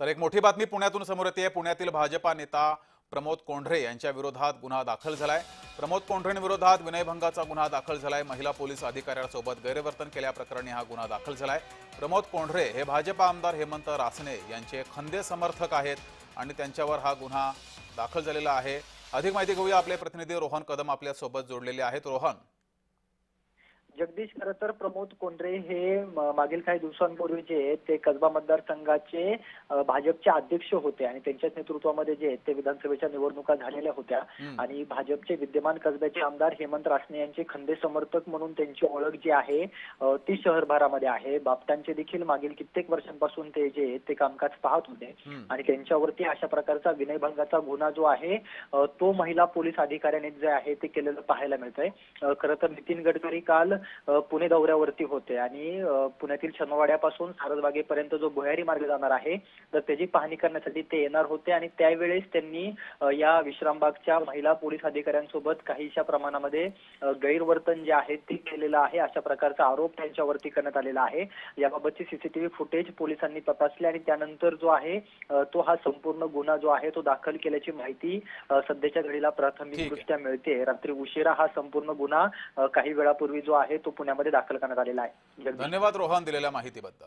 तर एक मोठी बातमी पुण्यातून समोर येते. पुण्यातील भाजपा नेता प्रमोद कोंढरे यांच्या विरोधात गुन्हा दाखल झालाय. प्रमोद कोंढरेंविरोधात विनयभंगाचा गुन्हा दाखल झालाय. महिला पोलीस अधिकाऱ्यासोबत गैरवर्तन केल्याप्रकरणी हा गुन्हा दाखल झालाय. प्रमोद कोंढरे हे भाजपा आमदार हेमंत रासने यांचे खंदे समर्थक आहेत आणि त्यांच्यावर हा गुन्हा दाखल झालेला आहे. अधिक माहिती घेऊया आपले प्रतिनिधी रोहन कदम आपल्यासोबत जोडलेले आहेत. रोहन. जगदीश खरं तर प्रमोद कोंढरे हे मागील काही दिवसांपूर्वी जे आहेत ते कसबा मतदारसंघाचे भाजपचे अध्यक्ष होते आणि त्यांच्याच नेतृत्वामध्ये जे आहेत ते विधानसभेच्या निवडणुका झालेल्या होत्या. आणि भाजपचे विद्यमान कसब्याचे आमदार हेमंत रासने यांचे खंदे समर्थक म्हणून त्यांची ओळख जी आहे ती शहरभरामध्ये आहे बापटांचे देखील मागील कित्येक वर्षांपासून ते जे आहेत ते कामकाज पाहत होते. आणि त्यांच्यावरती अशा प्रकारचा विनयभंगाचा गुन्हा जो आहे तो महिला पोलीस अधिकाऱ्याने जे आहे ते केलेलं पाहायला मिळतंय खरं तर नितीन गडकरी काल पुणे दौऱ्यावरती होते. आणि पुण्यातील छनवाड्यापासून सारसबागेपर्यंत जो भुयारी मार्ग जाणार आहे तर त्याची पाहणी करण्यासाठी ते येणार होते. आणि त्यावेळेस त्यांनी या विश्रामबागच्या महिला पोलीस अधिकाऱ्यांसोबत काहीशा प्रमाणामध्ये गैरवर्तन जे आहे ते केलेलं आहे अशा प्रकारचा आरोप त्यांच्यावरती करण्यात आलेला आहे. याबाबतची सीसीटीव्ही फुटेज पोलिसांनी तपासली आणि त्यानंतर जो आहे तो हा संपूर्ण गुन्हा जो आहे तो दाखल केल्याची माहिती सध्याच्या घडीला प्राथमिकदृष्ट्या मिळते. रात्री उशिरा हा संपूर्ण गुन्हा काही वेळापूर्वी जो आहे तो पुण्यामध्ये दाखल करण्यात आलेला आहे. धन्यवाद रोहन दिलेल्या माहितीबद्दल.